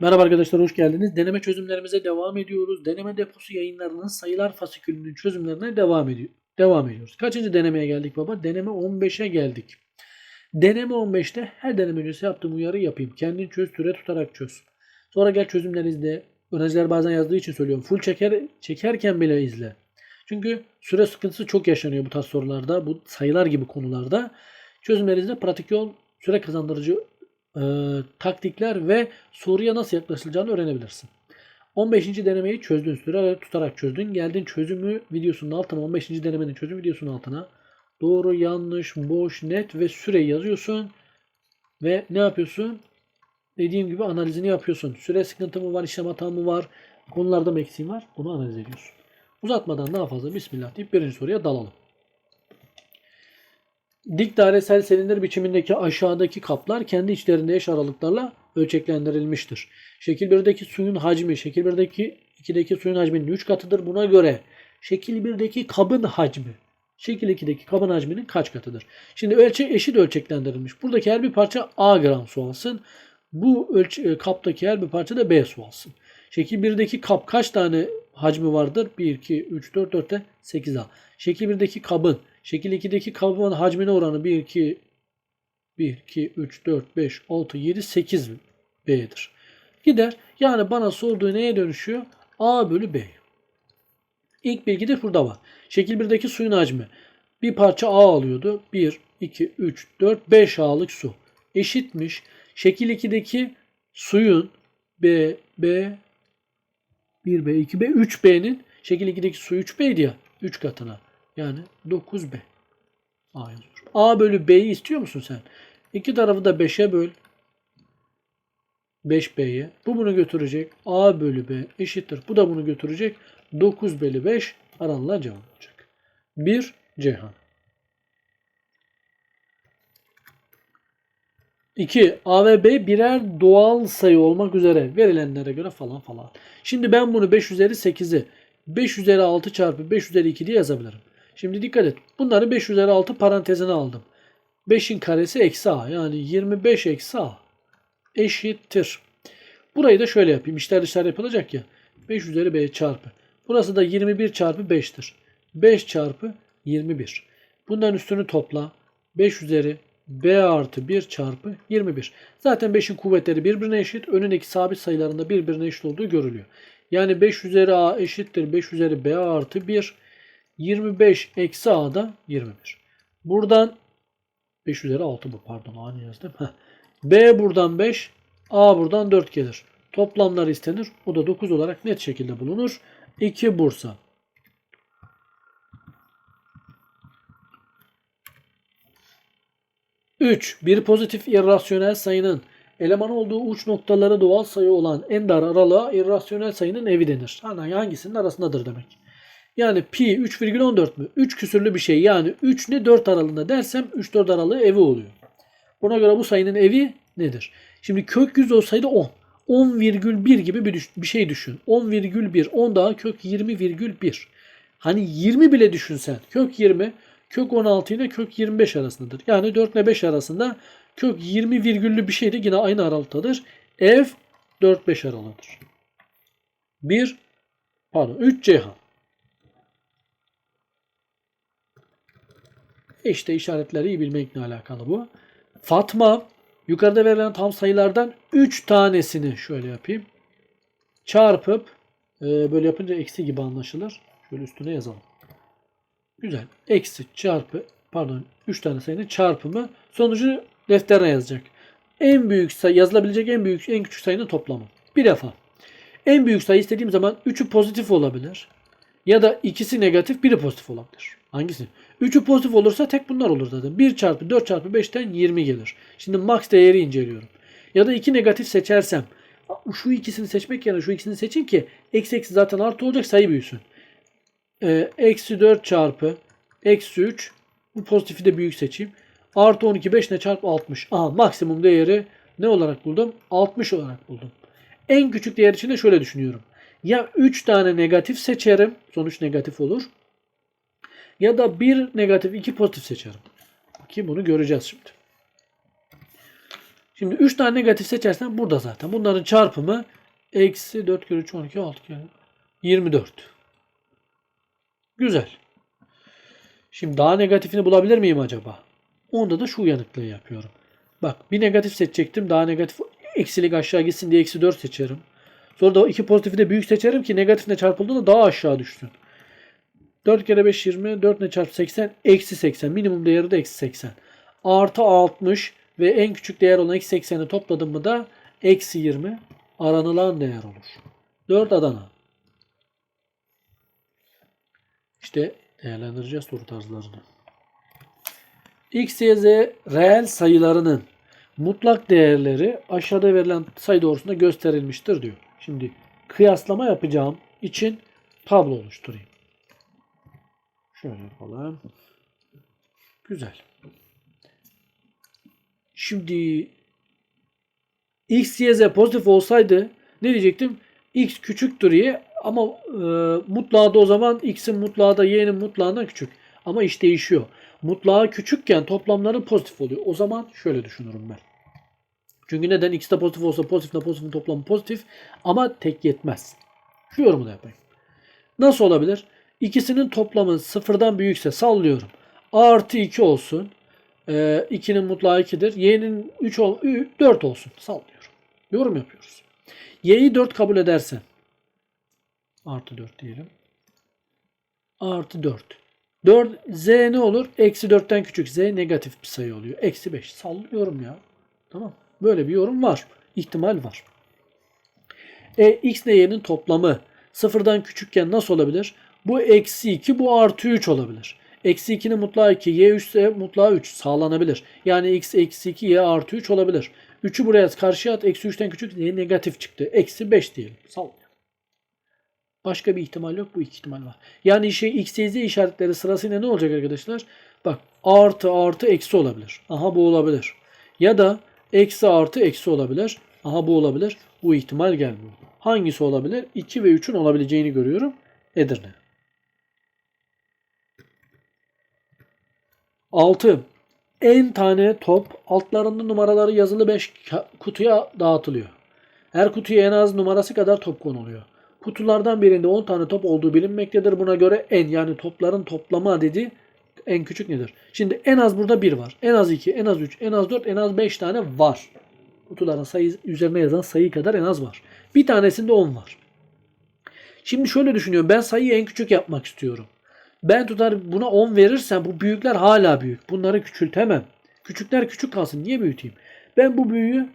Merhaba arkadaşlar hoş geldiniz. Deneme çözümlerimize devam ediyoruz. Deneme deposu yayınlarının sayılar fasikülünün çözümlerine devam ediyor. Devam ediyoruz. Kaçıncı denemeye geldik baba? Deneme 15'e geldik. Deneme 15'te her deneme öncesi yaptığım uyarı yapayım. Kendin çöz, süre tutarak çöz. Sonra gel çözümleri izle. Öğrenciler bazen yazdığı için söylüyorum. Full çeker, çekerken bile izle. Çünkü süre sıkıntısı çok yaşanıyor bu tarz sorularda. Bu sayılar gibi konularda. Çözümleri izle. Pratik yol, süre kazandırıcı e, taktikler ve soruya nasıl yaklaşılacağını öğrenebilirsin. 15. denemeyi çözdün süre tutarak çözdün. Geldin çözümü videosunun altına 15. denemenin çözüm videosunun altına doğru, yanlış, boş, net ve süre yazıyorsun. Ve ne yapıyorsun? Dediğim gibi analizini yapıyorsun. Süre sıkıntı mı var, işlem hata mı var, konularda mı eksiğin var? Bunu analiz ediyorsun. Uzatmadan daha fazla bismillah deyip birinci soruya dalalım. Dik dairesel silindir biçimindeki aşağıdaki kaplar kendi içlerinde eş aralıklarla ölçeklendirilmiştir. Şekil 1'deki suyun hacmi, şekil 1'deki 2'deki suyun hacminin 3 katıdır. Buna göre şekil 1'deki kabın hacmi, şekil 2'deki kabın hacminin kaç katıdır? Şimdi ölçek eşit ölçeklendirilmiş. Buradaki her bir parça A gram su alsın. Bu ölç e, kaptaki her bir parça da B su alsın. Şekil 1'deki kap kaç tane hacmi vardır? 1, 2, 3, 4, 4'te 8A. Şekil 1'deki kabın Şekil 2'deki kabın hacmine oranı 1, 2, 1, 2, 3, 4, 5, 6, 7, 8 B'dir. Gider. Yani bana sorduğu neye dönüşüyor? A bölü B. İlk bilgi de burada var. Şekil 1'deki suyun hacmi. Bir parça A alıyordu. 1, 2, 3, 4, 5 A'lık su. Eşitmiş. Şekil 2'deki suyun B, B, 1B, 2B, 3B'nin şekil 2'deki su 3B'ydi ya. 3 katına. Yani 9B. A yazıyor. A bölü B'yi istiyor musun sen? İki tarafı da 5'e böl. 5B'ye. Bu bunu götürecek. A bölü B eşittir. Bu da bunu götürecek. 9 bölü 5 aranılan cevap olacak. 1 Ceyhan. 2. A ve B birer doğal sayı olmak üzere verilenlere göre falan falan. Şimdi ben bunu 5 üzeri 8'i 5 üzeri 6 çarpı 5 üzeri 2 diye yazabilirim. Şimdi dikkat et. Bunları 5 üzeri 6 parantezine aldım. 5'in karesi eksi a. Yani 25 eksi a eşittir. Burayı da şöyle yapayım. İşler dışlar yapılacak ya. 5 üzeri b çarpı. Burası da 21 çarpı 5'tir. 5 çarpı 21. Bunların üstünü topla. 5 üzeri b artı 1 çarpı 21. Zaten 5'in kuvvetleri birbirine eşit. Önündeki sabit sayılarında birbirine eşit olduğu görülüyor. Yani 5 üzeri a eşittir. 5 üzeri b artı 1 25 eksi a da 21. Buradan 5 üzeri 6 bu pardon a yazdım. B buradan 5 a buradan 4 gelir. Toplamlar istenir. O da 9 olarak net şekilde bulunur. 2 Bursa. Üç, bir pozitif irrasyonel sayının eleman olduğu uç noktaları doğal sayı olan en dar aralığa irrasyonel sayının evi denir. Hani hangisinin arasındadır demek. Yani pi 3,14 mü? 3 küsürlü bir şey. Yani 3 ne 4 aralığında dersem 3-4 aralığı evi oluyor. Buna göre bu sayının evi nedir? Şimdi kök 100 olsaydı 10. 10,1 gibi bir, düş- bir şey düşün. 10,1. 10 daha kök 20,1. Hani 20 bile düşünsen. Kök 20 kök 16 ile kök 25 arasındadır. Yani 4 ile 5 arasında kök 20 virgüllü bir şey de yine aynı aralıktadır. Ev 4-5 aralığıdır. 1 pardon 3 Ceyhan. İşte işaretleri iyi bilmekle alakalı bu. Fatma yukarıda verilen tam sayılardan 3 tanesini şöyle yapayım. Çarpıp e, böyle yapınca eksi gibi anlaşılır. Şöyle üstüne yazalım. Güzel. Eksi çarpı pardon 3 tane sayının çarpımı sonucu defterine yazacak. En büyük sayı yazılabilecek en büyük en küçük sayının toplamı. Bir defa. En büyük sayı istediğim zaman 3'ü pozitif olabilir. Ya da ikisi negatif, biri pozitif olabilir. Hangisi? 3'ü pozitif olursa tek bunlar olur zaten. 1 çarpı 4 çarpı 5'ten 20 gelir. Şimdi max değeri inceliyorum. Ya da 2 negatif seçersem şu ikisini seçmek yerine şu ikisini seçin ki eksi eksi zaten artı olacak sayı büyüsün. Ee, eksi 4 çarpı eksi 3 bu pozitifi de büyük seçeyim. Artı 12 5 ne çarpı 60. Aha maksimum değeri ne olarak buldum? 60 olarak buldum. En küçük değer için de şöyle düşünüyorum. Ya 3 tane negatif seçerim. Sonuç negatif olur. Ya da bir negatif iki pozitif seçerim. Ki bunu göreceğiz şimdi. Şimdi 3 tane negatif seçersen burada zaten. Bunların çarpımı eksi 4 kere 3 12 6 kere 24. Güzel. Şimdi daha negatifini bulabilir miyim acaba? Onda da şu uyanıklığı yapıyorum. Bak bir negatif seçecektim. Daha negatif eksilik aşağı gitsin diye eksi 4 seçerim. Sonra da iki pozitifi de büyük seçerim ki negatifle çarpıldığında daha aşağı düşsün. 4 kere 5 20. 4 ne çarpı 80? Eksi 80. Minimum değeri de eksi 80. Artı 60 ve en küçük değer olan eksi 80'i topladım mı da eksi 20 aranılan değer olur. 4 Adana. İşte değerlendireceğiz soru tarzlarını. X, Y, Z reel sayılarının mutlak değerleri aşağıda verilen sayı doğrusunda gösterilmiştir diyor. Şimdi kıyaslama yapacağım için tablo oluşturayım. Şöyle yapalım. Güzel. Şimdi x, y, z pozitif olsaydı ne diyecektim? x küçüktür y ama e, mutlağı da o zaman x'in mutlağı da y'nin mutlağından küçük. Ama iş değişiyor. Mutlağı küçükken toplamları pozitif oluyor. O zaman şöyle düşünürüm ben. Çünkü neden? X de pozitif olsa pozitifle pozitifin toplamı pozitif ama tek yetmez. Şu yorumu da yapayım. Nasıl olabilir? İkisinin toplamı sıfırdan büyükse sallıyorum. A artı 2 olsun. Ee, 2'nin mutlağı 2'dir. Y'nin 3 ol, 4 olsun. Sallıyorum. Yorum yapıyoruz. Y'yi 4 kabul edersen artı 4 diyelim. Artı 4. 4 Z ne olur? Eksi 4'ten küçük. Z negatif bir sayı oluyor. Eksi 5. Sallıyorum ya. Tamam. Böyle bir yorum var. İhtimal var. E, x ile y'nin toplamı sıfırdan küçükken nasıl olabilir? Bu eksi 2 bu artı 3 olabilir. Eksi 2'nin mutlağı 2 y 3 ise mutlağı 3 sağlanabilir. Yani x eksi 2 y artı 3 olabilir. 3'ü buraya karşıya at. Eksi 3'ten küçük y negatif çıktı. Eksi 5 diyelim. Sallayalım. Başka bir ihtimal yok. Bu iki ihtimal var. Yani şey x, y, z işaretleri sırasıyla ne olacak arkadaşlar? Bak artı artı eksi olabilir. Aha bu olabilir. Ya da eksi artı eksi olabilir. Aha bu olabilir. Bu ihtimal gelmiyor. Hangisi olabilir? 2 ve 3'ün olabileceğini görüyorum. Edirne. 6. En tane top altlarında numaraları yazılı 5 kutuya dağıtılıyor. Her kutuya en az numarası kadar top konuluyor. Kutulardan birinde 10 tane top olduğu bilinmektedir. Buna göre en yani topların toplama adedi en küçük nedir? Şimdi en az burada 1 var. En az 2, en az 3, en az 4, en az 5 tane var. Kutuların sayı üzerine yazan sayı kadar en az var. Bir tanesinde 10 var. Şimdi şöyle düşünüyorum. Ben sayıyı en küçük yapmak istiyorum. Ben tutar buna 10 verirsem bu büyükler hala büyük. Bunları küçültemem. Küçükler küçük kalsın. Niye büyüteyim? Ben bu büyüğü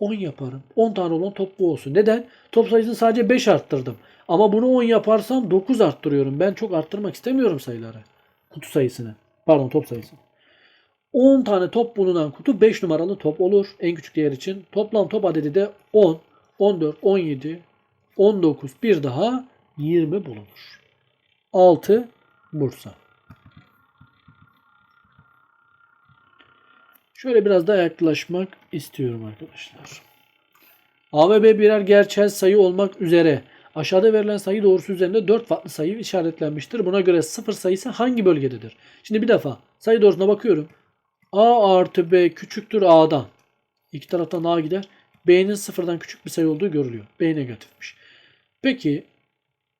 10 yaparım. 10 tane olan top bu olsun. Neden? Top sayısını sadece 5 arttırdım. Ama bunu 10 yaparsam 9 arttırıyorum. Ben çok arttırmak istemiyorum sayıları. Kutu sayısını. Pardon top sayısını. 10 tane top bulunan kutu 5 numaralı top olur. En küçük değer için. Toplam top adedi de 10, 14, 17, 19 bir daha 20 bulunur. 6 Bursa. Şöyle biraz daha yaklaşmak istiyorum arkadaşlar. A ve B birer gerçel sayı olmak üzere aşağıda verilen sayı doğrusu üzerinde 4 farklı sayı işaretlenmiştir. Buna göre 0 sayısı hangi bölgededir? Şimdi bir defa sayı doğrusuna bakıyorum. A artı B küçüktür A'dan. İki taraftan A gider. B'nin sıfırdan küçük bir sayı olduğu görülüyor. B negatifmiş. Peki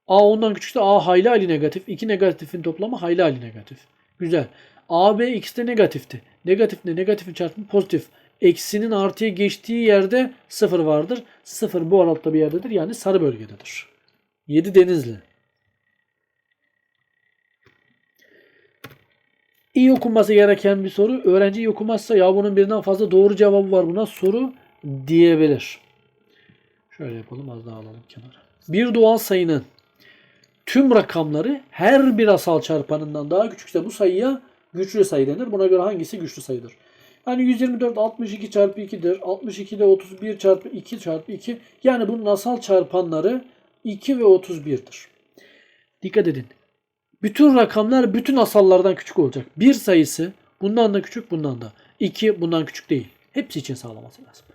A ondan küçükse A hayli hayli negatif. İki negatifin toplamı hayli hayli negatif. Güzel. A, B ikisi de negatifti. Negatifle negatifin çarpımı pozitif. Eksinin artıya geçtiği yerde sıfır vardır. Sıfır bu aralıkta bir yerdedir. Yani sarı bölgededir. 7 Denizli. İyi okunması gereken bir soru. Öğrenci iyi okumazsa ya bunun birinden fazla doğru cevabı var buna soru diyebilir. Şöyle yapalım az daha alalım kenara. Bir doğal sayının tüm rakamları her bir asal çarpanından daha küçükse bu sayıya güçlü sayı denir. Buna göre hangisi güçlü sayıdır? Yani 124 62 çarpı 2'dir. 62 de 31 çarpı 2 çarpı 2. Yani bunun asal çarpanları 2 ve 31'dir. Dikkat edin. Bütün rakamlar bütün asallardan küçük olacak. Bir sayısı bundan da küçük bundan da. 2 bundan küçük değil. Hepsi için sağlaması lazım.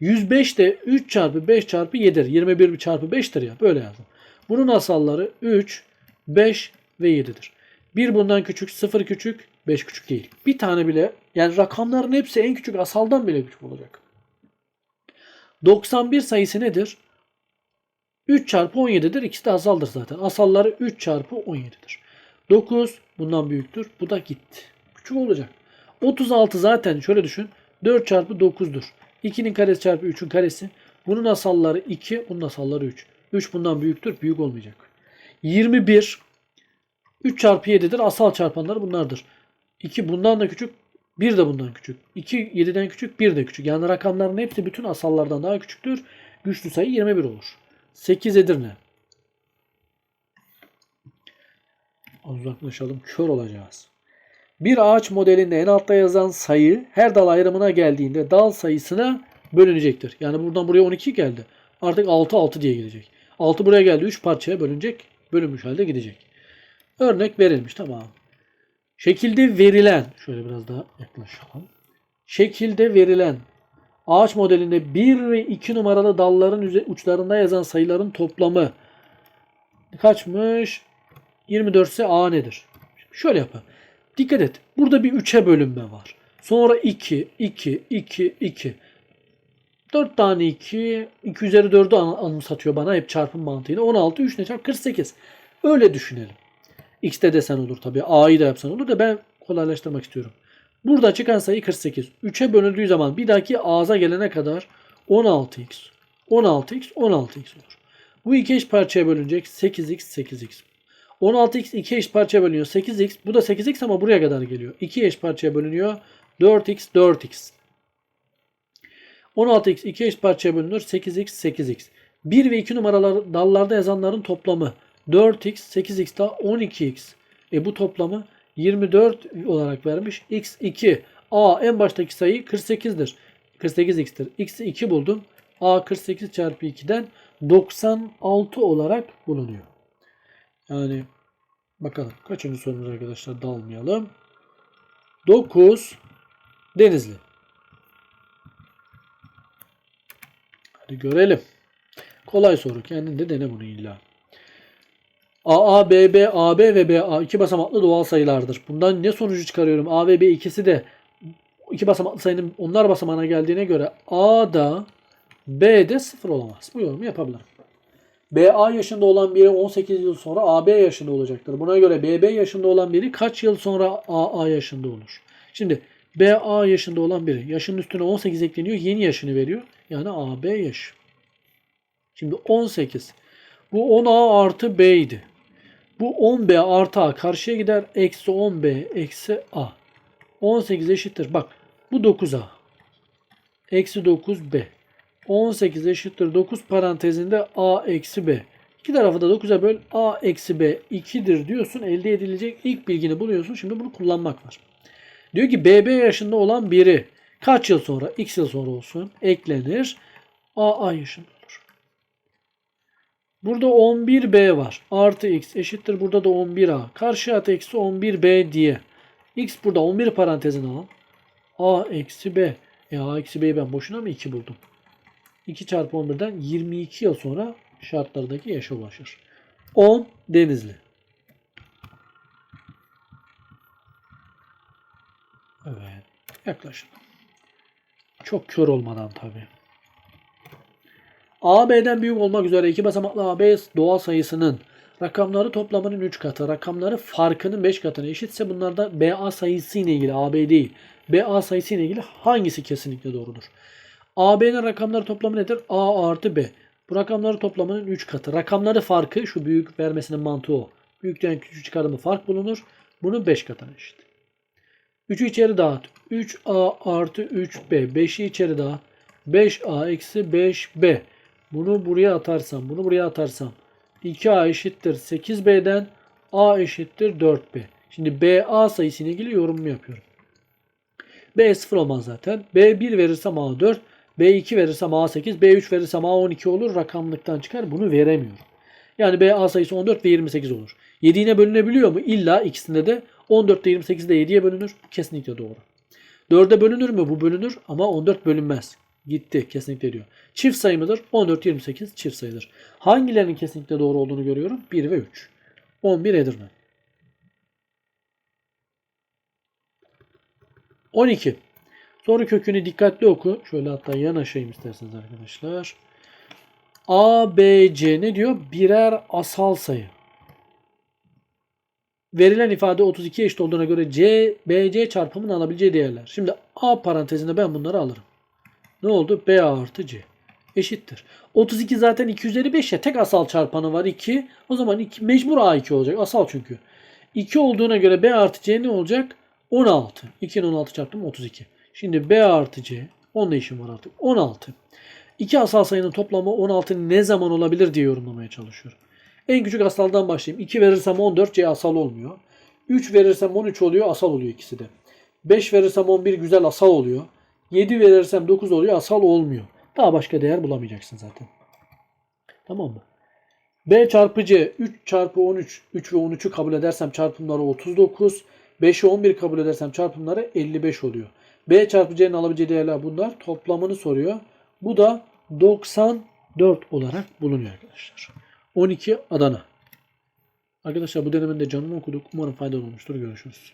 105 de 3 çarpı 5 çarpı 7'dir. 21 çarpı 5'tir ya. Böyle yazdım. Bunun asalları 3, 5 ve 7'dir. 1 bundan küçük, 0 küçük, 5 küçük değil. Bir tane bile yani rakamların hepsi en küçük asaldan bile küçük olacak. 91 sayısı nedir? 3 çarpı 17'dir. İkisi de asaldır zaten. Asalları 3 çarpı 17'dir. 9 bundan büyüktür. Bu da gitti. Küçük olacak. 36 zaten şöyle düşün. 4 çarpı 9'dur. 2'nin karesi çarpı 3'ün karesi. Bunun asalları 2, bunun asalları 3. 3 bundan büyüktür. Büyük olmayacak. 21 3 çarpı 7'dir. Asal çarpanları bunlardır. 2 bundan da küçük. 1 de bundan küçük. 2 7'den küçük. 1 de küçük. Yani rakamların hepsi bütün asallardan daha küçüktür. Güçlü sayı 21 olur. 8 Edirne. Uzaklaşalım. Kör olacağız. Bir ağaç modelinde en altta yazan sayı her dal ayrımına geldiğinde dal sayısına bölünecektir. Yani buradan buraya 12 geldi. Artık 6 6 diye gidecek. 6 buraya geldi. 3 parçaya bölünecek. Bölünmüş halde gidecek. Örnek verilmiş. Tamam. Şekilde verilen şöyle biraz daha yaklaşalım. Şekilde verilen ağaç modelinde 1 ve 2 numaralı dalların uçlarında yazan sayıların toplamı kaçmış? 24 ise A nedir? Şöyle yapalım. Dikkat et. Burada bir 3'e bölünme var. Sonra 2, 2, 2, 2. 4 tane 2, 2 üzeri 4'ü an- anımsatıyor bana hep çarpım mantığıyla. 16, 3 ne çarp? 48. Öyle düşünelim. X'te desen olur tabii. A'yı da yapsan olur da ben kolaylaştırmak istiyorum. Burada çıkan sayı 48. 3'e bölündüğü zaman bir dahaki ağza gelene kadar 16x, 16x, 16x olur. Bu iki eş parçaya bölünecek. 8x, 8x. 16x iki eş parçaya bölünüyor. 8x. Bu da 8x ama buraya kadar geliyor. 2 eş parçaya bölünüyor. 4x, 4x. 16x iki eş parçaya bölünür. 8x, 8x. 1 ve 2 numaralar dallarda yazanların toplamı 4x, 8x daha 12x. E bu toplamı 24 olarak vermiş. x2. A en baştaki sayı 48'dir. 48x'tir. x'i 2 buldum. A 48 çarpı 2'den 96 olarak bulunuyor. Yani bakalım kaçıncı sorumuz arkadaşlar dalmayalım. 9 Denizli. Hadi görelim. Kolay soru. Kendin de dene bunu illa. AA, BB, AB ve BA iki basamaklı doğal sayılardır. Bundan ne sonucu çıkarıyorum? A ve B ikisi de iki basamaklı sayının onlar basamağına geldiğine göre A'da B'de sıfır olamaz. Bu yorumu yapabilirim. BA yaşında olan biri 18 yıl sonra AB yaşında olacaktır. Buna göre BB yaşında olan biri kaç yıl sonra AA yaşında olur? Şimdi BA yaşında olan biri yaşının üstüne 18 ekleniyor. Yeni yaşını veriyor. Yani AB yaşı. Şimdi 18. Bu 10A artı B idi. Bu 10B artı A karşıya gider. Eksi 10B eksi A. 18 eşittir. Bak bu 9A. Eksi 9B. 18 eşittir 9 parantezinde A eksi B. İki tarafı da 9'a böl. A eksi B 2'dir diyorsun. Elde edilecek ilk bilgini buluyorsun. Şimdi bunu kullanmak var. Diyor ki BB yaşında olan biri kaç yıl sonra? X yıl sonra olsun. Eklenir. AA yaşında. Burada 11B var. Artı X eşittir. Burada da 11A. Karşı at eksi 11B diye. X burada 11 parantezine al. A eksi B. E A eksi B'yi ben boşuna mı 2 buldum? 2 çarpı 11'den 22 yıl sonra şartlardaki yaşa ulaşır. 10 Denizli. Evet. Yaklaşın. Çok kör olmadan tabi. AB'den büyük olmak üzere iki basamaklı AB doğal sayısının rakamları toplamının 3 katı, rakamları farkının 5 katına eşitse bunlarda BA sayısı ile ilgili AB değil. BA sayısı ile ilgili hangisi kesinlikle doğrudur? AB'nin rakamları toplamı nedir? A artı B. Bu rakamları toplamının 3 katı. Rakamları farkı şu büyük vermesinin mantığı o. Büyükten küçük çıkarımı fark bulunur. Bunun 5 katına eşit. 3'ü içeri dağıt. 3A artı 3B. 5'i içeri dağıt. 5A eksi 5B. Bunu buraya atarsam, bunu buraya atarsam 2A eşittir 8B'den A eşittir 4B. Şimdi BA sayısı ile ilgili yorumumu yapıyorum. B 0 olmaz zaten. B1 verirsem A4. B2 verirsem A8. B3 verirsem A12 olur. Rakamlıktan çıkar. Bunu veremiyorum. Yani BA sayısı 14 ve 28 olur. 7 yine bölünebiliyor mu? İlla ikisinde de 14 ile 28 de 7'ye bölünür. Kesinlikle doğru. 4'e bölünür mü? Bu bölünür ama 14 bölünmez. Gitti kesinlikle diyor. Çift sayı mıdır? 14 28 çift sayıdır. Hangilerinin kesinlikle doğru olduğunu görüyorum? 1 ve 3. 11 Edirne. 12. Soru kökünü dikkatli oku. Şöyle hatta yanaşayım isterseniz arkadaşlar. A, B, C ne diyor? Birer asal sayı. Verilen ifade 32 eşit olduğuna göre C, B, C çarpımının alabileceği değerler. Şimdi A parantezinde ben bunları alırım. Ne oldu? B artı C eşittir. 32 zaten 2 üzeri 5 ya. Tek asal çarpanı var 2. O zaman 2, mecbur A2 olacak. Asal çünkü. 2 olduğuna göre B artı C ne olacak? 16. 2'nin 16 çarptım 32. Şimdi B artı C. Onunla işim var artık. 16. İki asal sayının toplamı 16 ne zaman olabilir diye yorumlamaya çalışıyorum. En küçük asaldan başlayayım. 2 verirsem 14 C asal olmuyor. 3 verirsem 13 oluyor. Asal oluyor ikisi de. 5 verirsem 11 güzel asal oluyor. 7 verirsem 9 oluyor. Asal olmuyor. Daha başka değer bulamayacaksın zaten. Tamam mı? B çarpı C 3 çarpı 13 3 ve 13'ü kabul edersem çarpımları 39. 5'i 11 kabul edersem çarpımları 55 oluyor. B çarpı C'nin alabileceği değerler bunlar. Toplamını soruyor. Bu da 94 olarak bulunuyor arkadaşlar. 12 Adana. Arkadaşlar bu denemenin de canını okuduk. Umarım faydalı olmuştur. Görüşürüz.